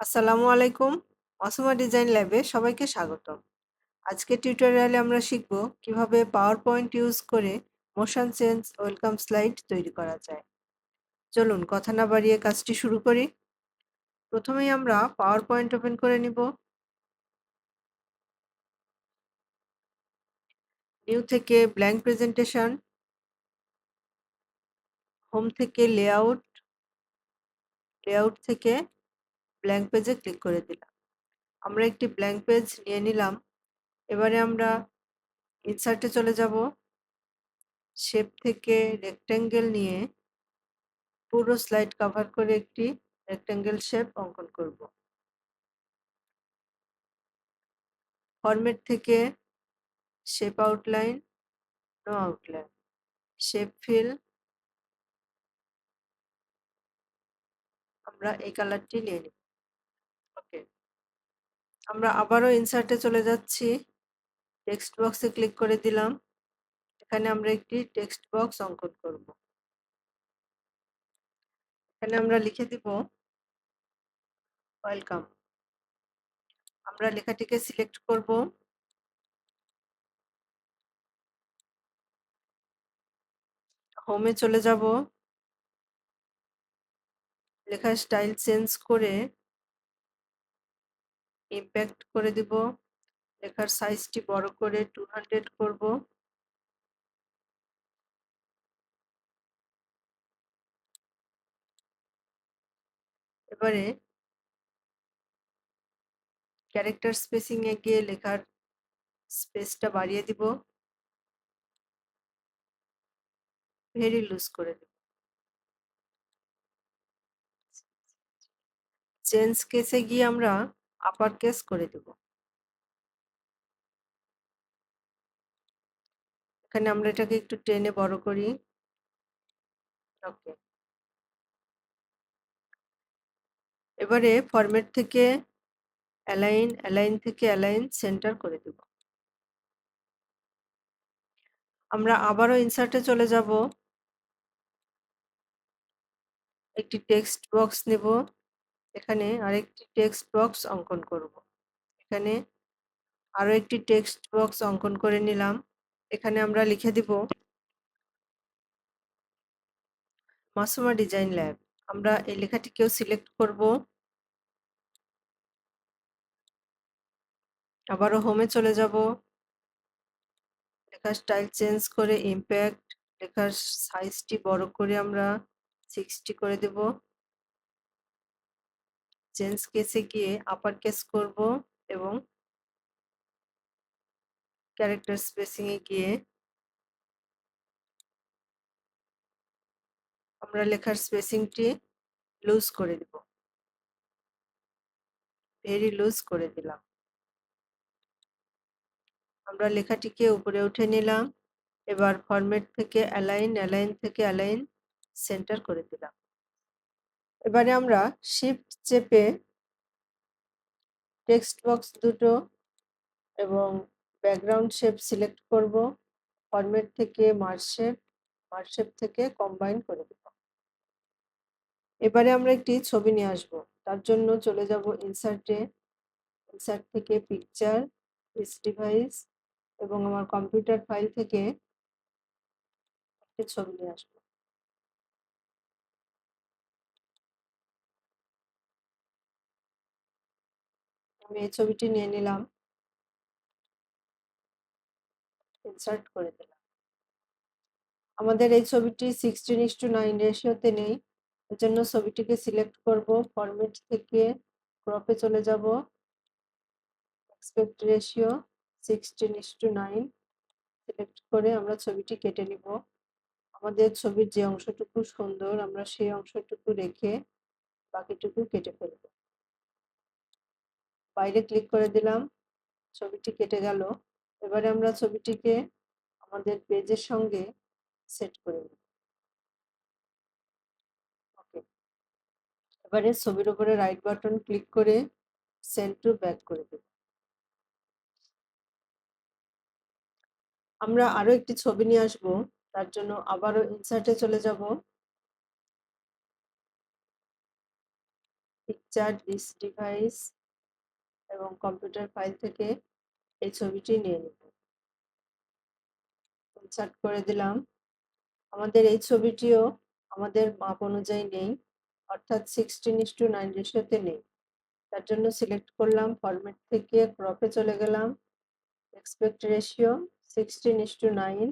আসসালামু আলাইকুম। অসমা ডিজাইন ল্যাবে সবাইকে স্বাগতম। আজকে টিউটোরিয়ালে আমরা শিখব কীভাবে পাওয়ার পয়েন্ট ইউজ করে মোশন চেঞ্জ ওয়েলকাম স্লাইড তৈরি করা যায়। চলুন কথা না বাড়িয়ে কাজটি শুরু করি। প্রথমেই আমরা পাওয়ার পয়েন্ট ওপেন করে নিব। নিউ থেকে ব্ল্যাঙ্ক প্রেজেন্টেশন। হোম থেকে লেআউট। লেআউট থেকে ব্ল্যাঙ্ক পেজে ক্লিক করে দিলাম। আমরা একটি ব্ল্যাঙ্ক পেজ নিয়ে নিলাম। এবারে আমরা ইনসার্টে চলে যাব। শেপ থেকে রেক্ট্যাঙ্গেল নিয়ে পুরো স্লাইড কভার করে একটি রেক্ট্যাঙ্গেল শেপ অঙ্কন করব। ফরম্যাট থেকে shape outline no outline shape fill আমরা এই কালারটি নিয়ে নিব। আমরা আবারও ইনসার্টে চলে যাচ্ছি। টেক্সট বক্সে ক্লিক করে দিলাম। এখানে আমরা একটি টেক্সট বক্স অঙ্কন করব। এখানে আমরা লিখে দিব ওয়েলকাম আমরা লেখাটিকে সিলেক্ট করব। হোমে চলে যাব। লেখার স্টাইল চেঞ্জ করে ইম্প্যাক্ট করে দিব। লেখার সাইজটি বড় করে টু হান্ড্রেড করব। এবারে ক্যারেক্টার স্পেসিং এ গিয়ে লেখার স্পেসটা বাড়িয়ে দিব। ভেরি লুজ করে দেব। চেঞ্জ কেসে গিয়ে আমরা আপার কেস করে দেব। এখানে আমরা এটাকে একটু টেনে বড় করি। ওকে এবারে ফরম্যাট থেকে অ্যালাইন অ্যালাইন থেকে অ্যালাইন সেন্টার করে দেব। আমরা আবারও ইনসার্টে চলে যাব। একটি টেক্সট বক্স নেব। এখানে আরেকটি টেক্সট বক্স অঙ্কন করব। এখানে আরও একটি টেক্সট বক্স অঙ্কন করে নিলাম। এখানে আমরা লিখে দিব, মাসুমা ডিজাইন ল্যাব আমরা এই লেখাটিকেও সিলেক্ট করব। আবারও হোমে চলে যাব। লেখার স্টাইল চেঞ্জ করে ইম্প্যাক্ট লেখার সাইজটি বড় করে আমরা সিক্সটি করে দেব। চেঞ্জ কেসে গিয়ে আপার কেস করব এবং ক্যারেক্টার স্পেসিং এ গিয়ে আমরা লেখার স্পেসিংটি লুজ করে দিব। ভেরি লুজ করে দিলাম। আমরা লেখাটিকে উপরে উঠে নিলাম, এবার ফরম্যাট থেকে অ্যালাইন অ্যালাইন থেকে অ্যালাইন সেন্টার করে দিলাম। এবারে আমরা শিফট চেপে টেক্সট বক্স দুটো এবং ব্যাকগ্রাউন্ড শেপ সিলেক্ট করব। ফরম্যাট থেকে মার্চ শেপ মার্চ শেপ থেকে কম্বাইন করে দেব। এবারে আমরা একটি ছবি নিয়ে আসব। তার জন্য চলে যাব ইনসার্টে ইনসার্ট থেকে পিকচার পিস ডিভাইস এবং আমার কম্পিউটার ফাইল থেকে একটি ছবি নিয়ে আসব। আমি এই ছবিটি নিয়ে নিলাম। ইনসার্ট করে দিলাম। আমাদের এই ছবিটি সিক্সটিন ইস টু নাইন রেশিওতে নেই। এর জন্য ছবিটিকে সিলেক্ট করব। ফরমেট থেকে ক্রপে চলে যাব। Aspect ratio sixteen is to nine select করে আমরা ছবিটি কেটে নিব। আমাদের ছবির যে অংশটুকু সুন্দর, আমরা সেই অংশটুকু রেখে বাকিটুকু কেটে ফেলব। বাইরে ক্লিক করে দিলাম, ছবিটি কেটে গেল। এবারে আমরা ছবিটিকে আমাদের পেজের সঙ্গে সেট করে নেব। ওকে। এবারে ছবির উপরে রাইট বাটন ক্লিক করে সেন্ড টু ব্যাক করে দেব। আমরা আরও একটি ছবি নিয়ে আসব, তার জন্য আবারও ইনসার্টে চলে যাব। পিকচার দিস ডিভাইস এবং কম্পিউটার ফাইল থেকে এই ছবিটি নিয়ে নেব। ইনসার্ট করে দিলাম। আমাদের এই ছবিটিও আমাদের মাপ অনুযায়ী নেই, অর্থাৎ সিক্সটিন ইস টু নাইন রেশিওতে নেই। তার জন্য সিলেক্ট করলাম ফরম্যাট থেকে ক্রপে চলে গেলাম। Aspect ratio sixteen is to nine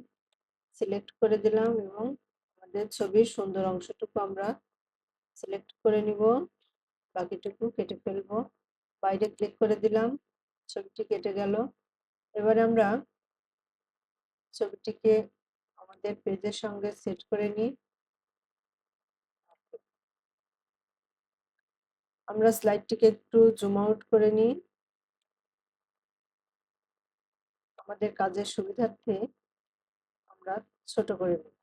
select করে দিলাম এবং আমাদের ছবির সুন্দর অংশটুকু আমরা সিলেক্ট করে নিব। বাকিটুকু কেটে ফেলব। বাইরে ক্লিক করে দিলাম, ছবিটি কেটে গেল। এবারে আমরা ছবিটিকে আমাদের পেজের সঙ্গে সেট করে নিই। আমরা স্লাইডটিকে একটু জুম আউট করে নিই। আমাদের কাজের সুবিধার্থে আমরা ছোট করে নিই।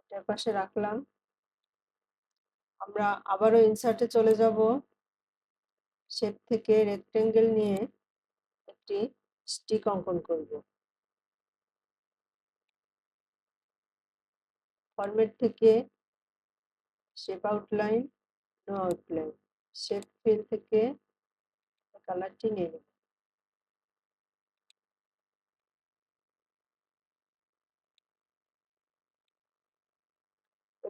এটার পাশে রাখলাম। আমরা আবারও ইনসার্টে চলে যাব। শেপ থেকে রেক্টেঙ্গেল নিয়ে একটি স্টিক অঙ্কন করব। ফরম্যাট থেকে shape outline no outline shape fill থেকে কালারটি নিয়ে নেব।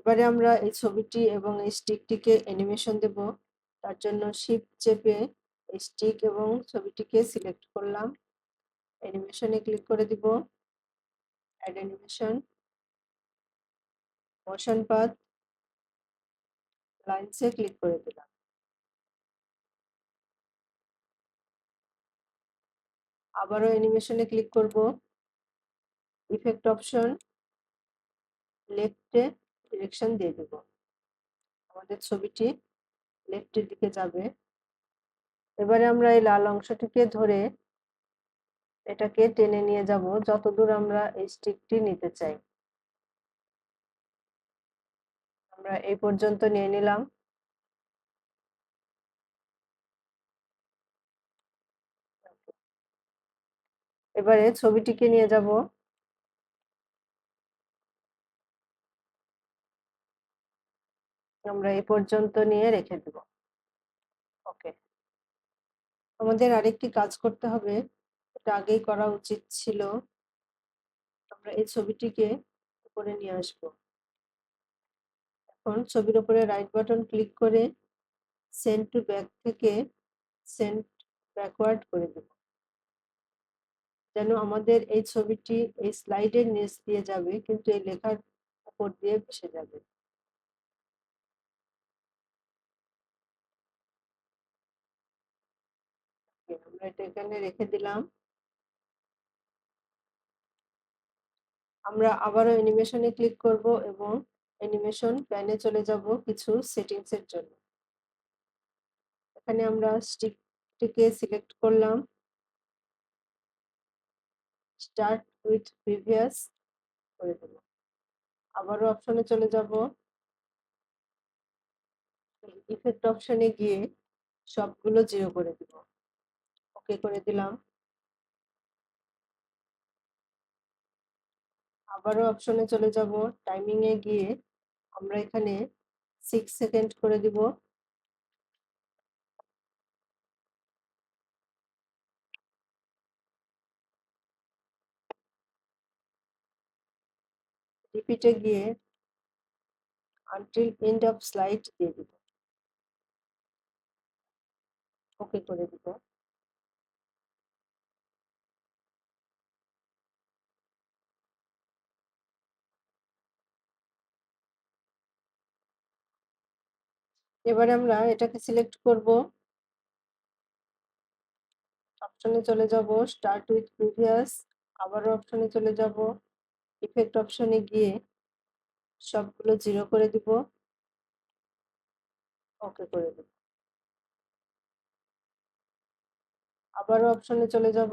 এবারে আমরা এই ছবিটি এবং এই স্টিকটিকে অ্যানিমেশন দেব। তার জন্য শিপ চেপে এই স্টিক এবং ছবিটিকে সিলেক্ট করলাম। অ্যানিমেশনে ক্লিক করে দিব। অ্যাড অ্যানিমেশন মোশন পাথ লাইনসে ক্লিক করে দিলাম। আবারও অ্যানিমেশনে ক্লিক করব। ইফেক্ট অপশন লেফটে ডিরেকশন দিয়ে দেব। আমাদের ছবিটি লেফটের দিকে যাবে। এবারে আমরা এই লাল অংশটিকে ধরে এটাকে টেনে নিয়ে যাব যতদূর আমরা এই স্টিকটি নিতে চাই। আমরা এই পর্যন্ত নিয়ে নিলাম। এবারে ছবিটিকে নিয়ে যাব। আমরা এ পর্যন্ত নিয়ে রেখে দেব। ওকে। আমাদের আরেকটি কাজ করতে হবে। এটা আগেই করা উচিত ছিল। আমরা এই ছবিটিকে উপরে নিয়ে আসব। এখন ছবির উপরে রাইট বাটন ক্লিক করে সেন্ড টু ব্যাক থেকে সেন্ড ব্যাকওয়ার্ড করে দেব। যেন আমাদের এই ছবিটি এই স্লাইডের নিচ দিয়ে যাবে, কিন্তু এই লেখার উপর দিয়ে ভেসে যাবে। এটা এখানে রেখে দিলাম। আমরা আবারও অ্যানিমেশনে ক্লিক করব এবং অ্যানিমেশন প্যানে চলে যাব কিছু সেটিংস এর জন্য। এখানে আমরা স্টিকটিকে সিলেক্ট করলাম। স্টার্ট উইথ প্রিভিয়াস করে দেব আবারও অপশনে চলে যাব। ইফেক্ট অপশনে গিয়ে সবগুলো জিরো করে দিব। ওকে করে দিলাম? আবারও অপশনে চলে যাব। টাইমিং এ গিয়ে আমরা এখানে সিক্স সেকেন্ড করে দিব। রিপিটে গিয়ে আনটিল এন্ড অফ স্লাইড দিয়ে দিব। ওকে করে দিব। এবারে আমরা এটাকে সিলেক্ট করব। অপশনে চলে যাব স্টার্ট উইথ প্রিভিয়াস আবারও অপশনে চলে যাব ইফেক্ট অপশনে গিয়ে সবগুলো জিরো করে দিব। ওকে করে দিব আবারও অপশনে চলে যাব।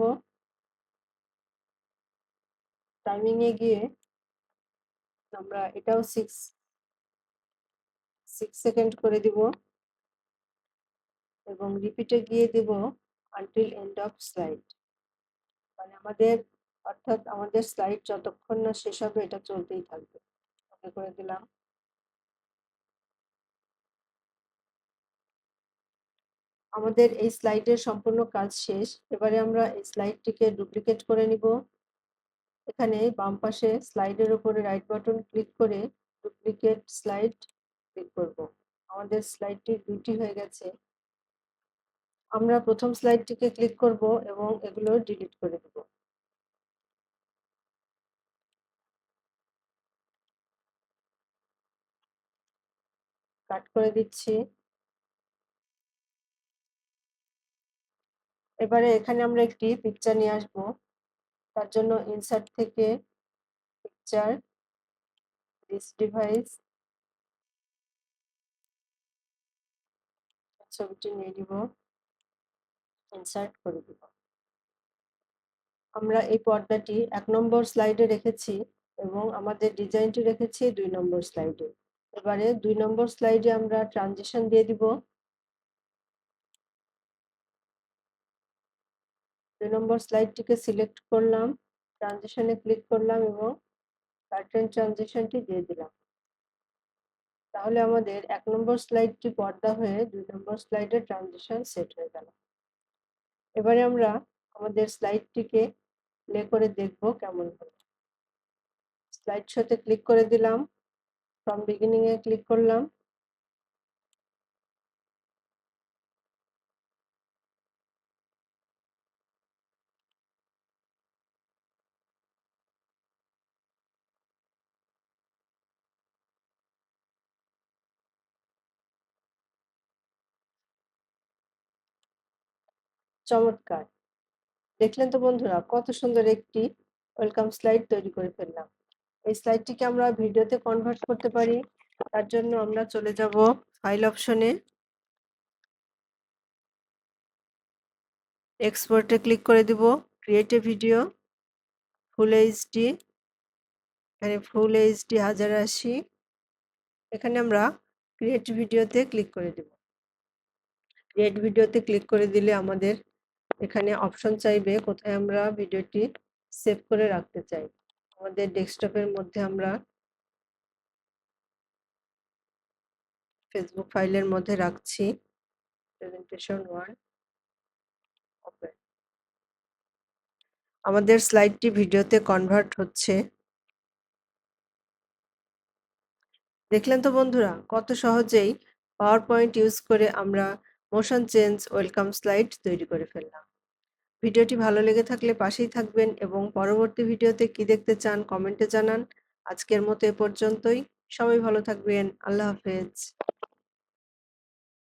টাইমিং এ গিয়ে আমরা এটাও সিক্স সিক্স সেকেন্ড করে দিব। এবং রিপিটে গিয়ে দেব আনটিল এন্ড অফ স্লাইড মানে আমাদের, অর্থাৎ আমাদের স্লাইড যতক্ষণ না শেষ হবে, এটা চলতেই থাকবে। ওকে করে দিলাম। আমাদের এই স্লাইডের সম্পূর্ণ কাজ শেষ। এবারে আমরা এই স্লাইডটিকে ডুপ্লিকেট করে নিব। এখানে বাম পাশে স্লাইডের উপরে রাইট বাটন ক্লিক করে ডুপ্লিকেট স্লাইড ক্লিক করব। আমাদের স্লাইডটি দুটি হয়ে গেছে। আমরা প্রথম স্লাইডটিকে ক্লিক করব এবং এগুলো ডিলিট করে দেব। কাট করে দিচ্ছি। এবারে এখানে আমরা একটি পিকচার নিয়ে আসব। তার জন্য ইনসার্ট থেকে পিকচার দিস ডিভাইস ছবিটি নিয়ে নিব। ইনসার্ট করে দিব। আমরা এই পর্দাটি এক নম্বর স্লাইডে রেখেছি এবং আমাদের ডিজাইনটি রেখেছি দুই নম্বর স্লাইডে এবারে দুই নম্বর স্লাইডে আমরা ট্রানজিশন দিয়ে দিব। দুই নম্বর স্লাইডটিকে সিলেক্ট করলাম ট্রানজিশনে ক্লিক করলাম এবং কার্টেন ট্রানজিশনটি দিয়ে দিলাম। তাহলে আমাদের এক নম্বর স্লাইডটি পর্দা হয়ে দুই নম্বর স্লাইডের ট্রানজিশন সেট হয়ে গেল। এবারে আমরা আমাদের স্লাইডটিকে প্লে করে দেখব কেমন হলো স্লাইড শোতে ক্লিক করে দিলাম ফ্রম বিগিনিংয়ে ক্লিক করলাম। চমৎকার। দেখলেন তো বন্ধুরা, কত সুন্দর একটি ওয়েলকাম স্লাইড তৈরি করে ফেললাম। এই স্লাইডটিকে আমরা ভিডিওতে কনভার্ট করতে পারি। তার জন্য আমরা চলে যাব ফাইল অপশনে এক্সপোর্টে ক্লিক করে দিব create a video full HD এখানে ফুল এইচডি হাজার আশি। এখানে আমরা ক্রিয়েট ভিডিওতে ক্লিক করে দেব। ক্রিয়েট ভিডিওতে ক্লিক করে দিলে আমাদের এখানে অপশন চাইবে কোথায় আমরা ভিডিওটি সেভ করে রাখতে চাই। আমাদের ডেস্কটপের মধ্যে আমরা ফেসবুক ফাইলের মধ্যে রাখছি। প্রেজেন্টেশন ওয়ান ওপেন আমাদের স্লাইডটি ভিডিওতে কনভার্ট হচ্ছে। দেখলেন তো বন্ধুরা, কত সহজেই পাওয়ার পয়েন্ট ইউজ করে আমরা মোশন চেঞ্জ ওয়েলকাম স্লাইড তৈরি করে ফেললাম। ভিডিওটি ভালো লেগে থাকলে পাশেই থাকবেন এবং পরবর্তী ভিডিওতে কি দেখতে চান কমেন্টে জানান। আজকের মতো এ পর্যন্তই। সবাই ভালো থাকবেন। আল্লাহ হাফেজ।